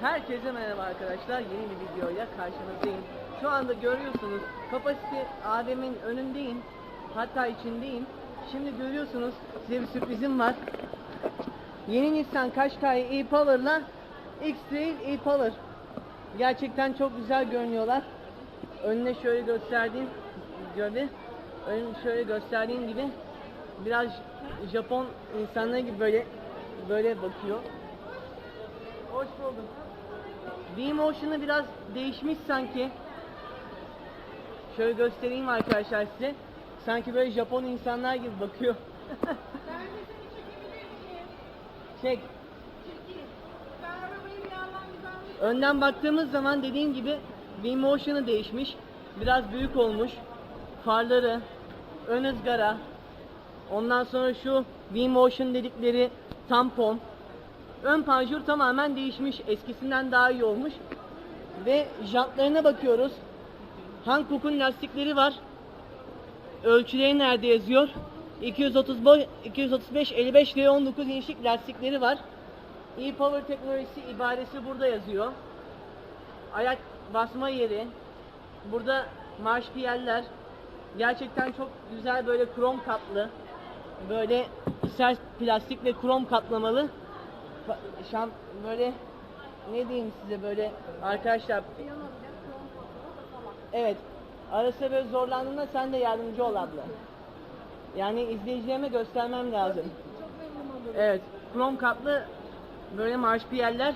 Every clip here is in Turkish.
Herkese merhaba arkadaşlar. Yeni bir videoyla karşınızdayım. Şu anda görüyorsunuz kapasite AVM'nin önündeyim. Hatta içindeyim. Şimdi görüyorsunuz size bir sürprizim var. Yeni Nissan Qashqai e-Power'la X-Trail e-Power. Gerçekten çok güzel görünüyorlar. Önüne şöyle gösterdiğim gördü. Ön şöyle gösterdiğim gibi biraz Japon insanlar gibi böyle böyle bakıyor. Hoş bulduk. V-Motion'ı biraz değişmiş sanki. Şöyle göstereyim arkadaşlar size. Sanki böyle Japon insanlar gibi bakıyor. Çek. Önden baktığımız zaman dediğim gibi V-Motion'ı değişmiş. Biraz büyük olmuş. Farları, ön ızgara, ondan sonra şu V-Motion dedikleri tampon. Ön panjur tamamen değişmiş. Eskisinden daha iyi olmuş. Ve jantlarına bakıyoruz. Hankook'un lastikleri var. Ölçüleri nerede yazıyor? 235 235 55 L19 inçlik lastikleri var. E-Power teknolojisi ibaresi burada yazıyor. Ayak basma yeri. Burada marş piyeller. Gerçekten çok güzel böyle krom kaplı. Böyle sert plastik ve krom kaplamalı. Şam böyle ne diyeyim size böyle arkadaşlar Evet. Arası böyle zorlandığında sen de yardımcı ol abla. Yani izleyicilerime göstermem lazım. Evet. Krom kaplı böyle marş piyeller.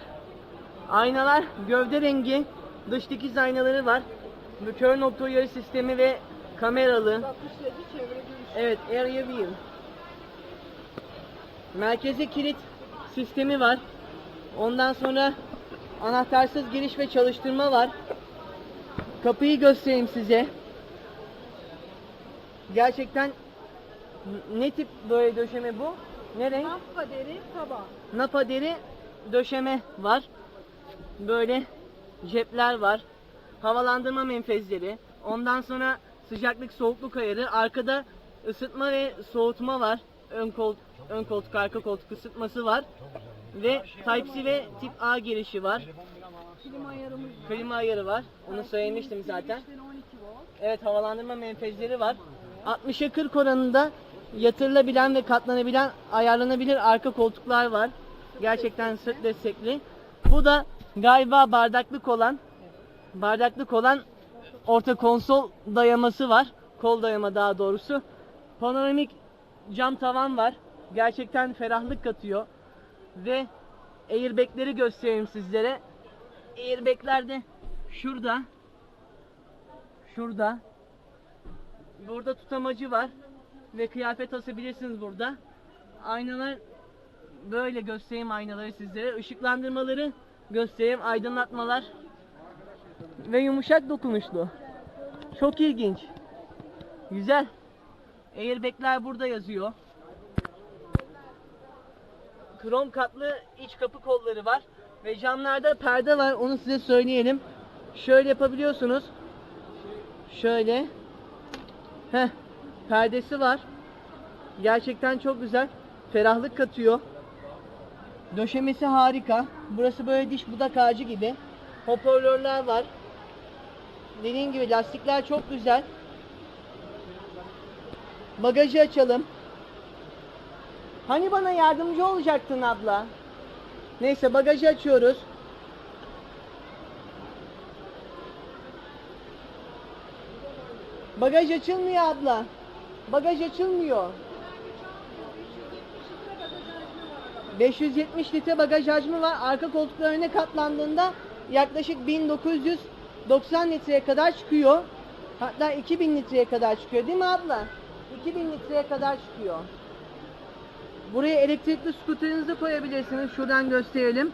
Aynalar gövde rengi. Dış dikiz aynaları var. Kör nokta uyarı sistemi ve kameralı. Evet, area view. Merkeze kilit sistemi var. Ondan sonra anahtarsız giriş ve çalıştırma var. Kapıyı göstereyim size. Gerçekten ne tip böyle döşeme bu? Ne renk? Nafka deri taba. Napa deri döşeme var. Böyle cepler var. Havalandırma menfezleri. Ondan sonra sıcaklık soğukluk ayarı. Arkada ısıtma ve soğutma var. Ön koltuk, ön koltuk, arka koltuk ısıtması var. Ve Type-C ve Tip A girişi var. Klima ayarımız var. Klima ayarı var. Onu söylemiştim zaten. Girişleri 12 volt. Evet havalandırma menfezleri var. 60'a 40 oranında yatırılabilen ve katlanabilen, ayarlanabilir arka koltuklar var. Gerçekten sırt destekli. Bu da galiba bardaklık olan bardaklık olan orta konsol dayaması var. Kol dayama daha doğrusu. Panoramik cam tavan var. Gerçekten ferahlık katıyor. Ve airbagleri göstereyim sizlere. Airbagler de şurada. Şurada. Burada tutamacı var. Ve kıyafet asabilirsiniz burada. Aynalar böyle göstereyim aynaları sizlere. Işıklandırmaları göstereyim. Aydınlatmalar. Ve yumuşak dokunuşlu. Çok ilginç. Güzel. Airbag'ler burada yazıyor. Krom katlı iç kapı kolları var. Ve camlarda perde var. Onu size söyleyelim. Şöyle yapabiliyorsunuz. Şöyle. Heh. Perdesi var. Gerçekten çok güzel. Ferahlık katıyor. Döşemesi harika. Burası böyle diş budak ağacı gibi. Hoparlörler var. Dediğim gibi lastikler çok güzel. Bagajı açalım. Hani bana yardımcı olacaktın abla? Neyse bagajı açıyoruz. Bagaj açılmıyor abla. Bagaj açılmıyor. 570 litre bagaj hacmi var. Arka koltuklarına katlandığında yaklaşık 1990 litreye kadar çıkıyor. Hatta 2000 litreye kadar çıkıyor değil mi abla? 2000 litreye kadar çıkıyor. Buraya elektrikli skuterinizi koyabilirsiniz. Şuradan gösterelim.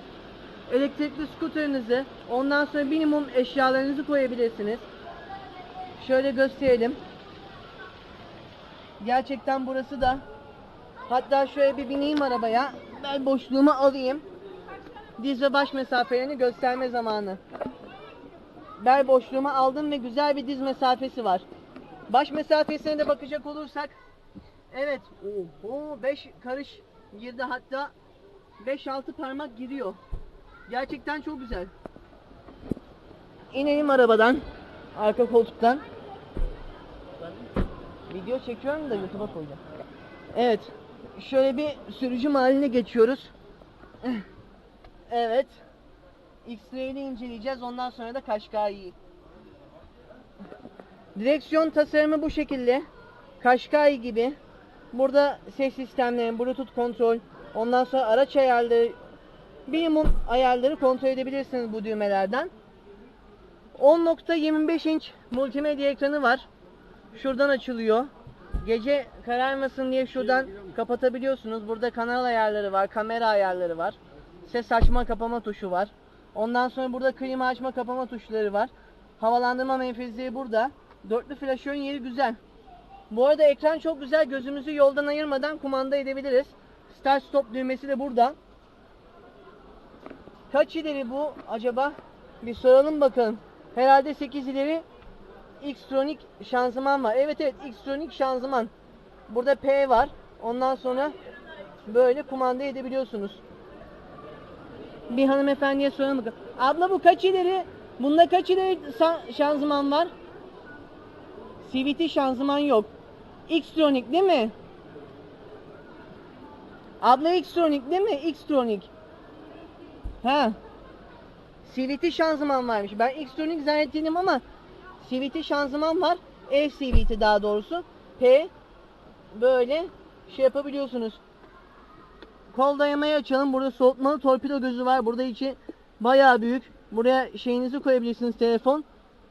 Elektrikli skuterinizi, ondan sonra minimum eşyalarınızı koyabilirsiniz. Şöyle gösterelim. Gerçekten burası da hatta şöyle bir bineyim arabaya. Ben boşluğumu alayım. Diz ve baş mesafelerini gösterme zamanı. Bel boşluğumu aldım ve güzel bir diz mesafesi var. Baş mesafesine de bakacak olursak evet oho 5 karış girdi hatta 5-6 parmak giriyor. Gerçekten çok güzel. İnelim arabadan. Arka koltuktan. Video çekiyorum da YouTube'a koyacağım. Evet. Şöyle bir sürücü haline geçiyoruz. Evet. X-Ray'ini inceleyeceğiz. Ondan sonra da Kaşkay'ı. Direksiyon tasarımı bu şekilde. Kaşkay gibi. Burada ses sistemleri, Bluetooth kontrol, ondan sonra araç ayarları, minimum ayarları kontrol edebilirsiniz bu düğmelerden. 10.25 inç multimedya ekranı var. Şuradan açılıyor. Gece kararmasın diye şuradan kapatabiliyorsunuz. Burada kanal ayarları var, kamera ayarları var. Ses açma kapama tuşu var. Ondan sonra burada klima açma kapama tuşları var. Havalandırma menfezleri burada. Dörtlü flaşörün yeri güzel. Bu arada ekran çok güzel. Gözümüzü yoldan ayırmadan kumanda edebiliriz. Start stop düğmesi de burada. Kaç ileri bu acaba? Bir soralım bakalım. Herhalde 8 ileri Xtronic şanzıman var. Evet evet Xtronic şanzıman. Burada P var. Ondan sonra böyle kumanda edebiliyorsunuz. Bir hanımefendiye soralım bakalım. Abla bu kaç ileri? Bunda kaç ileri şanzıman var? CVT şanzıman yok. Xtronic değil mi? Abla Xtronic değil mi? Xtronic. Ha. CVT şanzıman varmış. Ben Xtronic zannettim ama CVT şanzıman var. F CVT daha doğrusu. P böyle şey yapabiliyorsunuz. Kol dayamayı açalım. Burada soğutmalı torpido gözü var. Burada içi bayağı büyük. Buraya şeyinizi koyabilirsiniz telefon.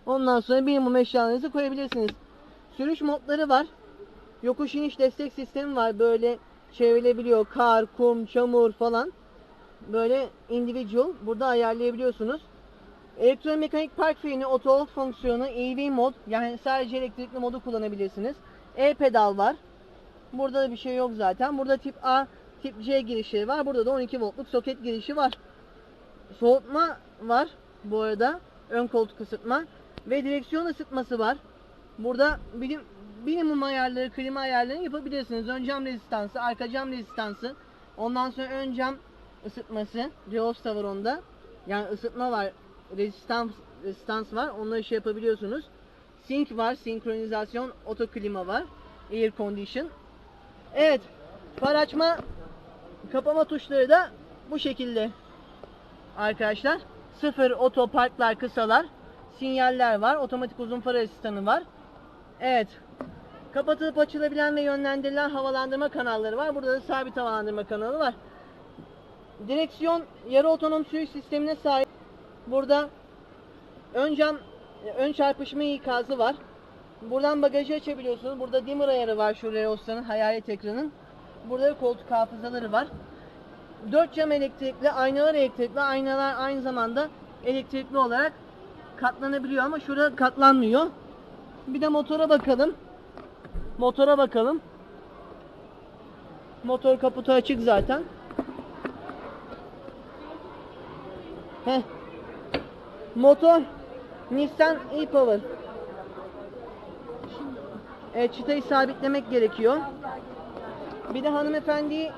Ondan sonra minimum eşyalarınızı koyabilirsiniz. Sürüş modları var. Yokuş iniş destek sistemi var. Böyle çevrilebiliyor. Kar, kum, çamur falan. Böyle individual. Burada ayarlayabiliyorsunuz. Elektromekanik park freni, hold fonksiyonu, EV mod. Yani sadece elektrikli modu kullanabilirsiniz. E-pedal var. Burada da bir şey yok zaten. Burada tip A, tip C girişleri var. Burada da 12 voltluk soket girişi var. Soğutma var bu arada. Ön koltuk ısıtma. Ve direksiyon ısıtması var. Burada bilim, minimum ayarları, klima ayarlarını yapabilirsiniz. Ön cam rezistansı, arka cam rezistansı. Ondan sonra ön cam ısıtması. Reosta var onda. Yani ısıtma var. Rezistans, rezistans var. Onları şey yapabiliyorsunuz. Sync var. Sinkronizasyon. Oto klima var. Air condition. Evet. Far açma kapama tuşları da bu şekilde. Arkadaşlar. Sıfır oto parklar kısalar. Sinyaller var. Otomatik uzun far asistanı var. Evet. Kapatılıp açılabilen ve yönlendirilen havalandırma kanalları var. Burada da sabit havalandırma kanalı var. Direksiyon yarı otonom sürüş sistemine sahip. Burada ön cam ön çarpışma ikazı var. Buradan bagajı açabiliyorsunuz. Burada dimmer ayarı var şu Reos'tanın hayalet ekranın. Burada da koltuk hafızaları var. 4 cam elektrikli, aynalar elektrikli, aynalar aynı zamanda elektrikli olarak katlanabiliyor ama şurada katlanmıyor. Bir de motora bakalım. Motora bakalım. Motor kaputu açık zaten. Heh. Motor Nissan e-Power. Evet, çıtayı sabitlemek gerekiyor. Bir de hanımefendi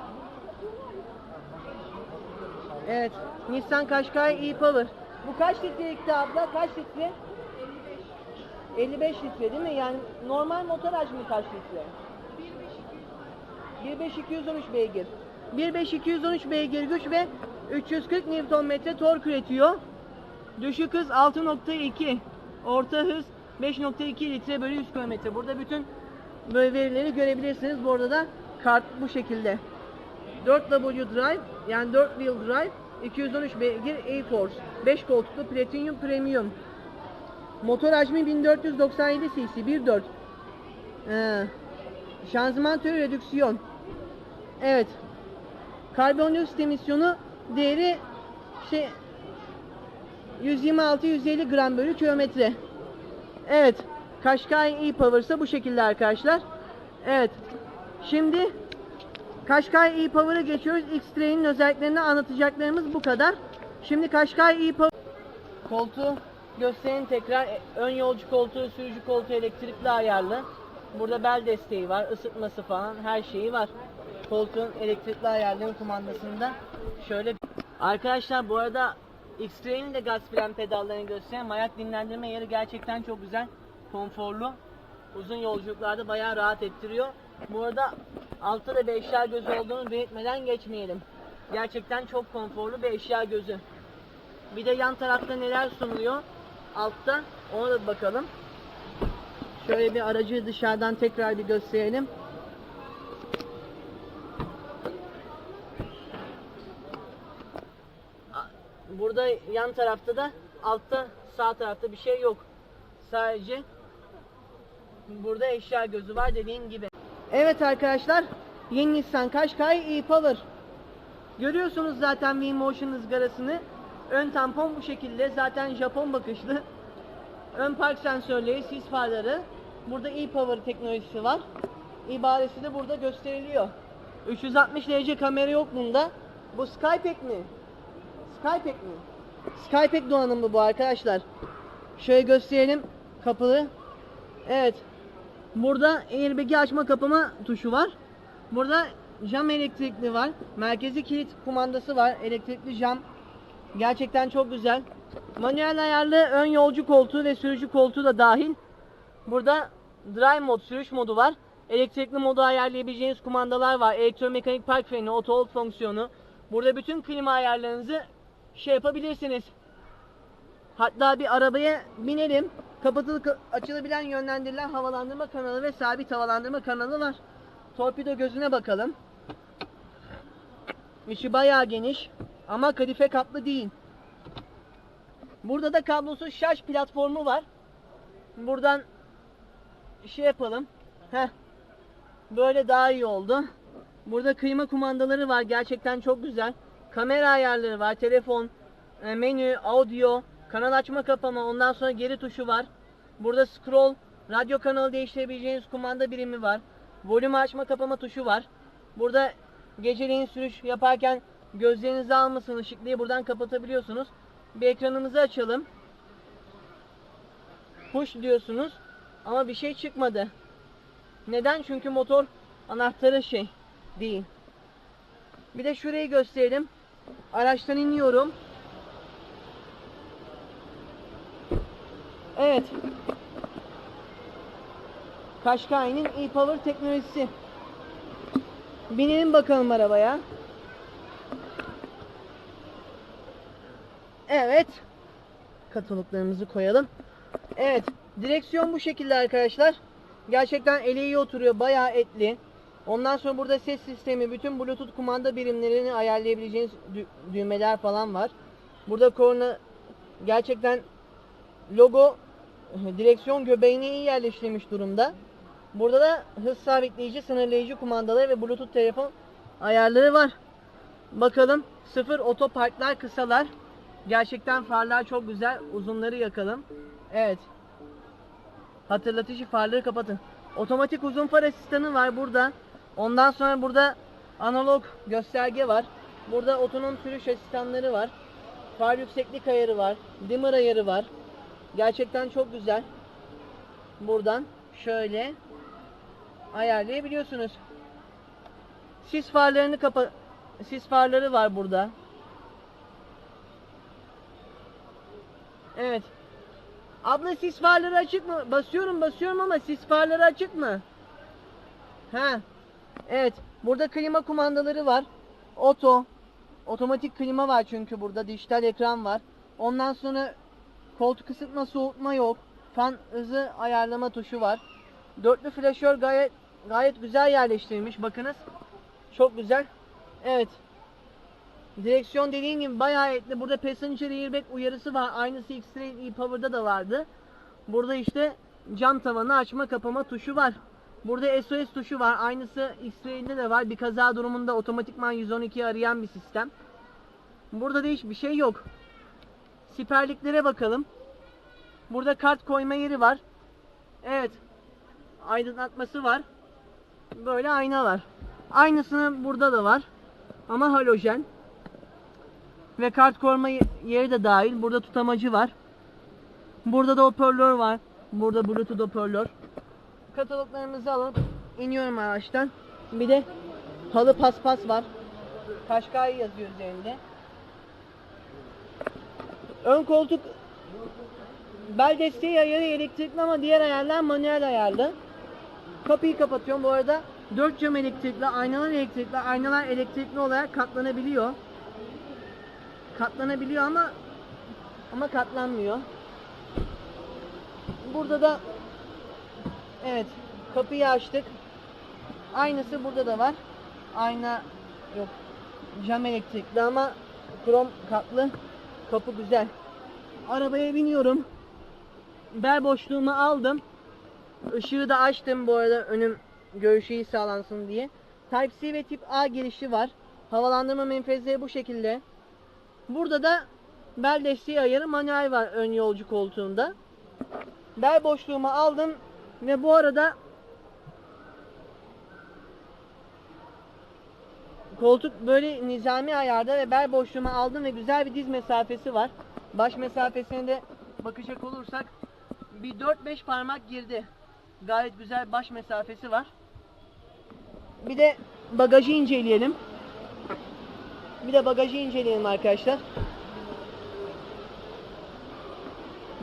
Evet, Nissan Qashqai e-Power. Bu kaç litrelikti abla? Kaç litre? 55 litre değil mi? Yani normal motor hacmi kaç litre? 15213 beygir. 15213 beygir güç ve 340 Nm tork üretiyor. Düşük hız 6.2. Orta hız 5.2 litre bölü 100 km. Burada bütün böyle verileri görebilirsiniz. Bu arada da kart bu şekilde. 4W drive yani 4 wheel drive 213 beygir A-Force 5 koltuklu Platinum Premium Motor hacmi 1497 cc 1.4 ee, Şanzıman türü redüksiyon. Evet. Karbondioksit emisyonu değeri şey 126-150 gram bölü kilometre. Evet. Qashqai e-Power ise bu şekilde arkadaşlar. Evet. Şimdi Qashqai e-Power'a geçiyoruz. X-Tray'in özelliklerini anlatacaklarımız bu kadar. Şimdi Qashqai e-Power koltuğu göstereyim tekrar. E, Ön yolcu koltuğu, sürücü koltuğu elektrikli ayarlı. Burada bel desteği var, ısıtması falan her şeyi var. Koltuğun elektrikli ayarlarının kumandasında şöyle Arkadaşlar bu arada X-Trail'in de gaz fren pedallarını göstereyim. Ayak dinlendirme yeri gerçekten çok güzel. Konforlu. Uzun yolculuklarda bayağı rahat ettiriyor. Bu arada altta da bir eşya gözü olduğunu belirtmeden geçmeyelim. Gerçekten çok konforlu bir eşya gözü. Bir de yan tarafta neler sunuluyor altta ona da bakalım. Şöyle bir aracı dışarıdan tekrar bir gösterelim. Burada yan tarafta da altta sağ tarafta bir şey yok. Sadece burada eşya gözü var dediğim gibi. Evet arkadaşlar yeni Nissan Qashqai e-Power. Görüyorsunuz zaten V-Motion ızgarasını. Ön tampon bu şekilde zaten Japon bakışlı. Ön park sensörleri, sis farları. Burada e-Power teknolojisi var. İbaresi de burada gösteriliyor. 360 derece kamera yok bunda. Bu Skypack mi? Skypack mi? Skypack donanımlı bu arkadaşlar. Şöyle gösterelim kapıyı. Evet. Burada airbag'i açma kapama tuşu var. Burada cam elektrikli var. Merkezi kilit kumandası var. Elektrikli cam. Gerçekten çok güzel. Manuel ayarlı ön yolcu koltuğu ve sürücü koltuğu da dahil. Burada drive mod, sürüş modu var. Elektrikli modu ayarlayabileceğiniz kumandalar var. Elektromekanik park freni, auto hold fonksiyonu. Burada bütün klima ayarlarınızı şey yapabilirsiniz. Hatta bir arabaya binelim. Kapatılıp açılabilen yönlendirilen havalandırma kanalı ve sabit havalandırma kanalı var. Torpido gözüne bakalım. İçi bayağı geniş ama kadife kaplı değil. Burada da kablosuz şarj platformu var. Buradan şey yapalım. Heh. Böyle daha iyi oldu. Burada kıyma kumandaları var. Gerçekten çok güzel. Kamera ayarları var. Telefon, e, menü, audio, kanal açma kapama. Ondan sonra geri tuşu var. Burada scroll, radyo kanalı değiştirebileceğiniz kumanda birimi var. Volüm açma kapama tuşu var. Burada geceleyin sürüş yaparken gözlerinizi almasın ışıklıyı buradan kapatabiliyorsunuz. Bir ekranımızı açalım. Push diyorsunuz ama bir şey çıkmadı. Neden? Çünkü motor anahtarı şey değil. Bir de şurayı gösterelim. Araçtan iniyorum. Evet. Kaşkay'ın e-Power teknolojisi. Binelim bakalım arabaya. Evet. Katılıklarımızı koyalım. Evet. Direksiyon bu şekilde arkadaşlar. Gerçekten ele iyi oturuyor. Bayağı etli. Ondan sonra burada ses sistemi, bütün bluetooth kumanda birimlerini ayarlayabileceğiniz dü- düğmeler falan var. Burada korna gerçekten logo direksiyon göbeğine iyi yerleştirilmiş durumda. Burada da hız sabitleyici, sınırlayıcı kumandaları ve bluetooth telefon ayarları var. Bakalım sıfır otoparklar kısalar. Gerçekten farlar çok güzel. Uzunları yakalım. Evet. Hatırlatıcı farları kapatın. Otomatik uzun far asistanı var burada. Ondan sonra burada analog gösterge var. Burada otonom sürüş asistanları var. Far yükseklik ayarı var. Dimmer ayarı var. Gerçekten çok güzel. Buradan şöyle ayarlayabiliyorsunuz. Sis farlarını kapa sis farları var burada. Evet. Abla sis farları açık mı? Basıyorum basıyorum ama sis farları açık mı? He. Evet. Burada klima kumandaları var. Oto. Otomatik klima var çünkü burada. Dijital ekran var. Ondan sonra koltuk ısıtma soğutma yok. Fan hızı ayarlama tuşu var. Dörtlü flaşör gayet gayet güzel yerleştirilmiş. Bakınız. Çok güzel. Evet. Direksiyon dediğim gibi bayağı etli. Burada passenger airbag uyarısı var. Aynısı X-Trail e-Power'da da vardı. Burada işte cam tavanı açma kapama tuşu var. Burada SOS tuşu var. Aynısı X-Trail'de de var. Bir kaza durumunda otomatikman 112'yi arayan bir sistem. Burada da hiçbir şey yok. Siperliklere bakalım. Burada kart koyma yeri var. Evet. Aydınlatması var. Böyle ayna var. Aynısını burada da var. Ama halojen. Ve kart koyma yeri de dahil. Burada tutamacı var. Burada da hoparlör var. Burada bluetooth hoparlör. Kataloglarımızı alıp iniyorum araçtan. Bir de halı paspas var. Kaşkay yazıyor üzerinde. Ön koltuk bel desteği ayarı elektrikli ama diğer ayarlar manuel ayarlı. Kapıyı kapatıyorum. Bu arada 4 cam elektrikli, aynalar elektrikli, aynalar elektrikli olarak katlanabiliyor. Katlanabiliyor ama ama katlanmıyor. Burada da evet kapıyı açtık. Aynısı burada da var. Ayna yok. Cam elektrikli ama krom katlı. Kapı güzel. Arabaya biniyorum. Bel boşluğumu aldım. Işığı da açtım bu arada önüm görüşü iyi sağlansın diye. Type-C ve tip A girişi var. Havalandırma menfezleri bu şekilde. Burada da bel desteği ayarı manuel var ön yolcu koltuğunda. Bel boşluğumu aldım ve bu arada koltuk böyle nizami ayarda ve bel boşluğumu aldım ve güzel bir diz mesafesi var. Baş mesafesine de bakacak olursak bir 4-5 parmak girdi. Gayet güzel baş mesafesi var. Bir de bagajı inceleyelim. Bir de bagajı inceleyelim arkadaşlar.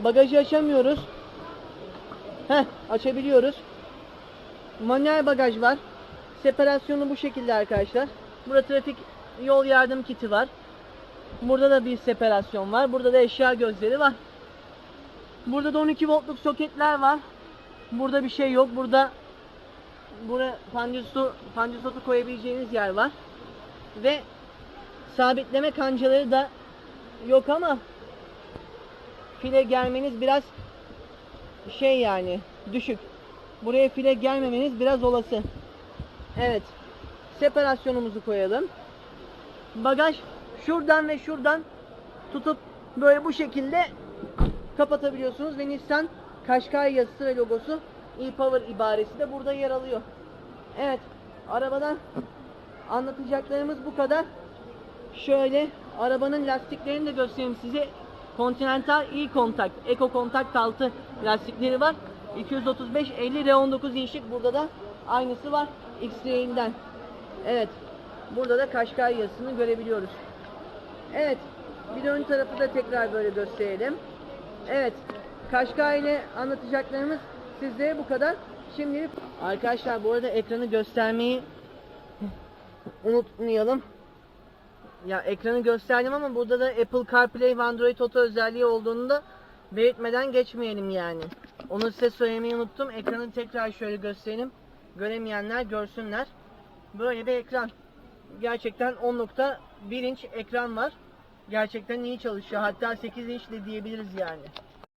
Bagajı açamıyoruz. Heh, açabiliyoruz. Manuel bagaj var. Separasyonu bu şekilde arkadaşlar. Burada trafik yol yardım kiti var. Burada da bir separasyon var. Burada da eşya gözleri var. Burada da 12 voltluk soketler var. Burada bir şey yok. Burada buraya pandisu, pandisotu koyabileceğiniz yer var. Ve sabitleme kancaları da yok ama file gelmeniz biraz şey yani düşük. Buraya file gelmemeniz biraz olası. Evet. Separasyonumuzu koyalım. Bagaj şuradan ve şuradan tutup böyle bu şekilde kapatabiliyorsunuz ve Nissan Qashqai yazısı ve logosu e-Power ibaresi de burada yer alıyor. Evet, arabadan anlatacaklarımız bu kadar. Şöyle arabanın lastiklerini de göstereyim size. Continental e-Contact, Eco Contact 6 lastikleri var. 235 50 R19 inçlik burada da aynısı var X-Ray'inden. Evet. Burada da Qashqai yazısını görebiliyoruz. Evet. Bir ön tarafı da tekrar böyle gösterelim. Evet. Qashqai ile anlatacaklarımız sizlere bu kadar. Şimdi arkadaşlar bu arada ekranı göstermeyi unutmayalım. Ya ekranı gösterdim ama burada da Apple CarPlay ve Android Auto özelliği olduğunu da belirtmeden geçmeyelim yani. Onu size söylemeyi unuttum. Ekranı tekrar şöyle gösterelim. Göremeyenler görsünler. Böyle bir ekran. Gerçekten 10.1 inç ekran var. Gerçekten iyi çalışıyor. Hatta 8 inç de diyebiliriz yani.